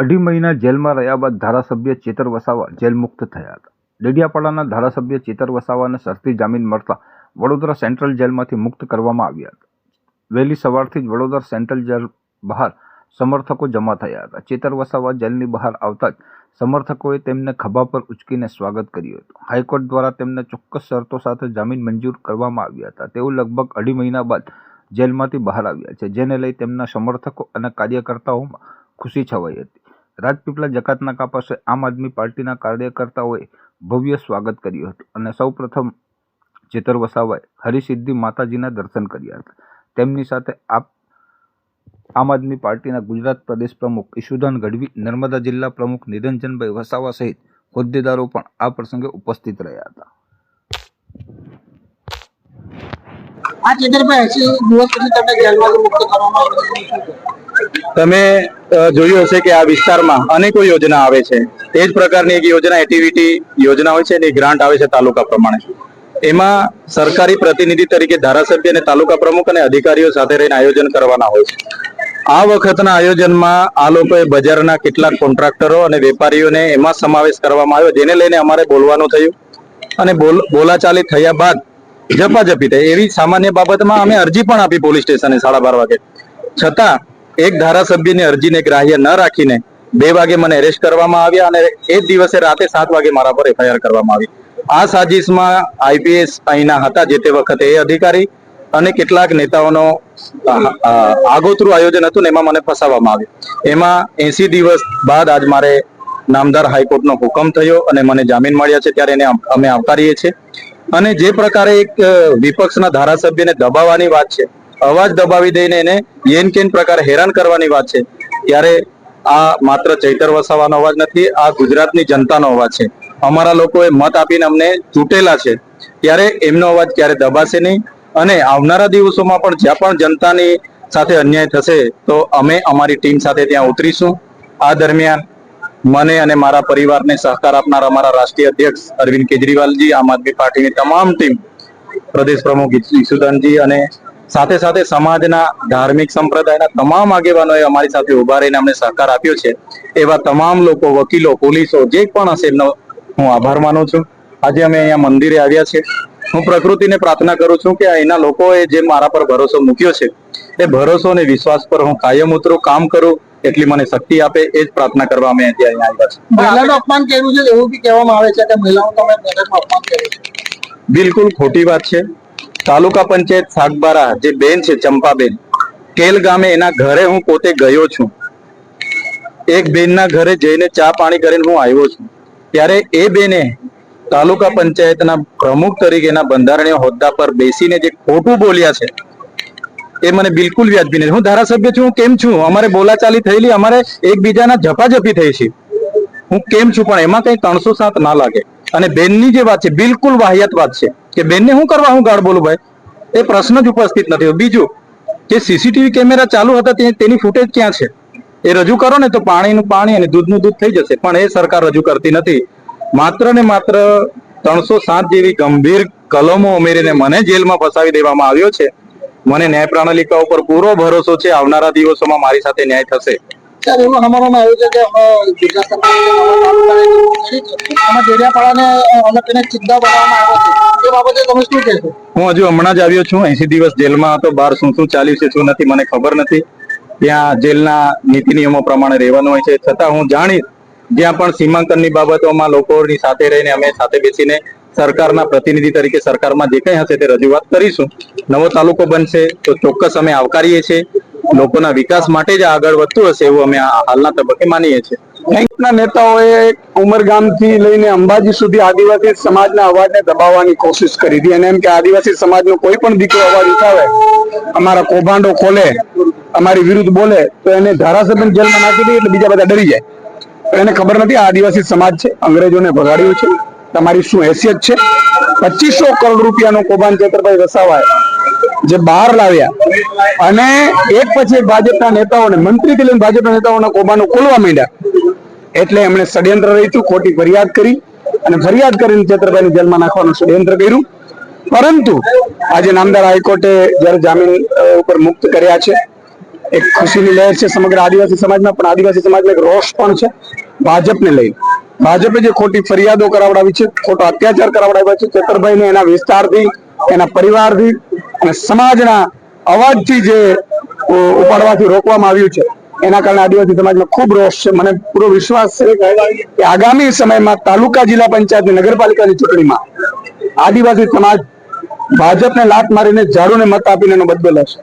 અઢી મહિના જેલમાં રહ્યા બાદ ધારાસભ્ય ચેતર વસાવા જેલ મુક્ત થયા હતા. ડેડિયાપાડાના ધારાસભ્ય ચેતર વસાવાને શરતી જામીન મળતા વડોદરા સેન્ટ્રલ જેલમાંથી મુક્ત કરવામાં આવ્યા હતા. વહેલી સવારથી જ વડોદરા સેન્ટ્રલ જેલ બહાર સમર્થકો જમા થયા હતા. ચેતર વસાવા જેલની બહાર આવતા જ સમર્થકોએ તેમને ખભા પર ઉચકીને સ્વાગત કર્યું હતું. હાઈકોર્ટ દ્વારા તેમને ચોક્કસ શરતો સાથે જામીન મંજૂર કરવામાં આવ્યા હતા. તેઓ લગભગ અઢી મહિના બાદ જેલમાંથી બહાર આવ્યા છે, જેને લઈ તેમના સમર્થકો અને કાર્યકર્તાઓમાં ખુશી છવાઈ હતી. રાજપીપળા જકાતનાકા પાસે આમ આદમી પાર્ટીના કાર્યકર્તાઓએ ભવ્ય સ્વાગત કર્યું હતું અને સૌપ્રથમ ચેતર વસાવાએ હરિસિદ્ધિ માતાજીના દર્શન કર્યા હતા તેમની સાથે આપ આમ આદમી પાર્ટીના ગુજરાત પ્રદેશ પ્રમુખ ઈશુદાન ગઢવી, નર્મદા જિલ્લા પ્રમુખ નિરંજનભાઈ વસાવા સહિત હોદ્દેદારો પણ આ પ્રસંગે ઉપસ્થિત રહ્યા હતા આ ચેતરભાઈ, હજી દિવસ પછી તમને જેલમાંથી મુક્ત કરવામાં આવ્યું? તમે જોયું હશે કે આ વિસ્તારમાં અનેકો યોજના આવે છે. તે જ પ્રકારની એક યોજના એક્ટિવિટી યોજના હોય છે એની ગ્રાન્ટ આવે છે તાલુકા પ્રમાણે. એમાં સરકારી પ્રતિનિધિ તરીકે ધારાસભ્ય અને તાલુકા પ્રમુખ અને અધિકારીઓ સાથે રહીને આયોજન કરવાના હોય છે. આ વખતના આયોજનમાં આ લોકોએ બજારના કેટલાક કોન્ટ્રાક્ટરો અને વેપારીઓને એમાં સમાવેશ કરવામાં આવ્યો, જેને લઈને અમારે બોલવાનું થયું. અને બોલ, બોલાચાલી થયા બાદ જપાજપી થઈ. એવી સામાન્ય બાબતમાં અમે અરજી પણ આપી પોલીસ સ્ટેશને સાડા બાર વાગે. છતાં એક ધારાસભ્યની અરજીને ગ્રાહ્ય ન રાખીને બે વાગે મને એરેસ્ટ કરવામાં આવ્યા અને એ દિવસે રાતે સાત વાગે મારા પર એફઆઈઆર કરવામાં આવી. આ સાજિશમાં આઈપીએસ અહીંના હતા જે તે વખતે એ અધિકારી અને કેટલાક નેતાઓનો આગોતરું આયોજન હતું ને એમાં મને ફસાવવામાં આવ્યું. એમાં એસી દિવસ બાદ આજ મારે નામદાર હાઈકોર્ટનો હુકમ થયો અને મને જામીન મળ્યા છે ત્યારે એને અમે આવકારીએ છીએ. અને જે પ્રકારે એક વિપક્ષના ધારાસભ્યને દબાવવાની વાત છે અવાજ દબાવી દઈને એને યેન કેન પ્રકારે હેરાન કરવાની વાત છે. ત્યારે આ માત્ર ચૈતર વસાવાનો અવાજ નથી, આ ગુજરાતની જનતાનો અવાજ છે. અમારા લોકોએ મત આપીને અમને ચૂંટેલા છે. ત્યારે એમનો અવાજ ક્યારે દબાશે નહીં? અને આવનારા દિવસોમાં પણ જ્યાં પણ જનતાની સાથે અન્યાય થશે, તો અમે અમારી ટીમ સાથે ત્યાં ઉતરીશું. આ દરમિયાન મને અને મારા પરિવારને સહકાર આપનાર અમારા રાષ્ટ્રીય અધ્યક્ષ અરવિંદ કેજરીવાલજી, આમ આદમી પાર્ટીની તમામ ટીમ, પ્રદેશ પ્રમુખ ઈસુદાનજી અને સાથે સાથે સમાજના ધાર્મિક સંપ્રદાયના તમામ આગેવાનોએ અમારી સાથે ઊભા રહીને અમને સહકાર આપ્યો છે. એવા તમામ લોકો વકીલો પોલીસો જે પણ હશે એમનો હું આભાર માનું છું. આજે અમે અહીંયા મંદિરે આવ્યા છે. હું પ્રકૃતિને પ્રાર્થના કરું છું કે અહીંના લોકોએ જે મારા પર ભરોસો મૂક્યો છે એ ભરોસો અને વિશ્વાસ પર હું કાયમ ઉતરું કામ કરું એટલી મને શક્તિ આપે એ જ પ્રાર્થના કરવા અમે અહીંયા આવ્યા છે મહિલાનું અપમાન કર્યું છે એવું બી કહેવામાં આવે છે કે મહિલાઓ તમે અપમાન કર્યું છે. બિલકુલ ખોટી વાત છે. તાલુકા પંચાયત સાગબારા, જે બેન છે, ચંપાબેન, કેલ ગામે એના ઘરે હું પોતે ગયો છું. એક બેનના ઘરે જઈને ચા પાણી કરીને હું આવ્યો છું. ત્યારે એ બેને તાલુકા પંચાયતના પ્રમુખ તરીકેના બંધારણીય હોદ્દા પર બેસીને જે ખોટું બોલ્યા છે, એ મને બિલકુલ વ્યાજબી નથી. હું ધારાસભ્ય છું, હું કેમ છું? અમારે બોલાચાલી થયેલી, અમારે એકબીજાના ઝપાઝપી થઈ છે. હું કેમ છું? પણ એમાં કઈ ત્રણસો સાત ના લાગે. અને બેનની જે વાત છે, બિલકુલ વાહિયાત વાત છે. કે બેનને હું કરવા હું ગાળ બોલું ભાઈ? એ પ્રશ્ન જ ઉપસ્થિત નથી બીજું કે સીસીટીવી કેમેરા ચાલુ હતા તેની ફૂટેજ ક્યાં છે? એ રજૂ કરો ને તો પાણીનું પાણી અને દૂધનું દૂધ થઈ જશે. પણ એ સરકાર રજૂ કરતી નથી. માત્ર ને માત્ર ત્રણસો સાત જેવી ગંભીર કલમો ઉમેરીને મને જેલમાં ફસાવી દેવામાં આવ્યો છે. મને ન્યાય પ્રણાલિકા ઉપર પૂરો ભરોસો છે. આવનારા દિવસોમાં મારી સાથે ન્યાય થશે. સર, એવું સાંભળવામાં આવ્યું છે કે જે હું હજુ હમણાં જ આવ્યો છું એસી દિવસ જેલમાં હતો, બહાર શું શું ચાલ્યું છે શું નથી મને ખબર નથી. ત્યાં જેલના નીતિ નિયમો પ્રમાણે રહેવાનું હોય છે. છતાં હું જાણીશ, જ્યાં પણ સીમાંકનની બાબતોમાં લોકોની સાથે રહીને અમે સાથે બેસીને સરકારના પ્રતિનિધિ તરીકે સરકારમાં જે કંઈ હશે તે રજૂઆત કરીશું. નવો તાલુકો બનશે તો ચોક્કસ અમે આવકારીએ છીએ. લોકોના વિકાસ માટે જ આગળ વધતું હશે એવું અમે હાલના તબક્કે માનીએ છીએ. બેંકના નેતાઓએ ઉમરગામથી લઈને અંબાજી સુધી આદિવાસી સમાજના અવાજને દબાવવાની કોશિશ કરી હતી. અને એમ કે આદિવાસી સમાજનો કોઈ પણ દીકરો અવાજ ઉઠાવે, અમારા કૌભાંડો ખોલે, અમારી વિરુદ્ધ બોલે, તો એને ધારાસભ્ય જેલમાં નાખી દે એટલે બીજા બધા ડરી જાય. એને ખબર નથી આદિવાસી સમાજ છે, અંગ્રેજોને ભગાડ્યું છે, તમારી શું હેસિયત છે? પચીસો કરોડ રૂપિયાનો કૌભાંડ ચેતરભાઈ વસાવાએ જે બહાર લાવ્યા અને એક પછી ભાજપના નેતાઓને, મંત્રીથી લઈને ભાજપના નેતાઓના કૌભાંડો ખોલવા માંડ્યા. એટલે એમણે ષડયંત્ર રચ્યું, ખોટી ફરિયાદ કરી અને ફરિયાદ કરીને ચેતરભાઈને જેલમાં નાખવાનું ષડયંત્ર કર્યું. પરંતુ આજે નામદાર હાઈકોર્ટે જ્યારે જામીન ઉપર મુક્ત કર્યા છે, એક ખુશીની લહેર છે સમગ્ર આદિવાસી સમાજમાં, પણ આદિવાસી સમાજમાં એક રોષ પણ છે ભાજપને લઈને. ભાજપે જે ખોટી ફરિયાદો કરાવડાવી છે, ખોટો અત્યાચાર કરાવડાવ્યો છે ચેતરભાઈને એના વિસ્તારથી, એના પરિવારથી અને સમાજના અવાજથી જે ઉપાડવાથી રોકવામાં આવ્યું છે એના કારણે આદિવાસી સમાજમાં ખૂબ રોષ છે. મને પૂરો વિશ્વાસ છે કે આગામી સમયમાં તાલુકા જિલ્લા પંચાયત નગરપાલિકાની ચૂંટણીમાં આદિવાસી સમાજ ભાજપને લાત મારીને ઝાડુને મત આપીને એનો બદલો લેશે.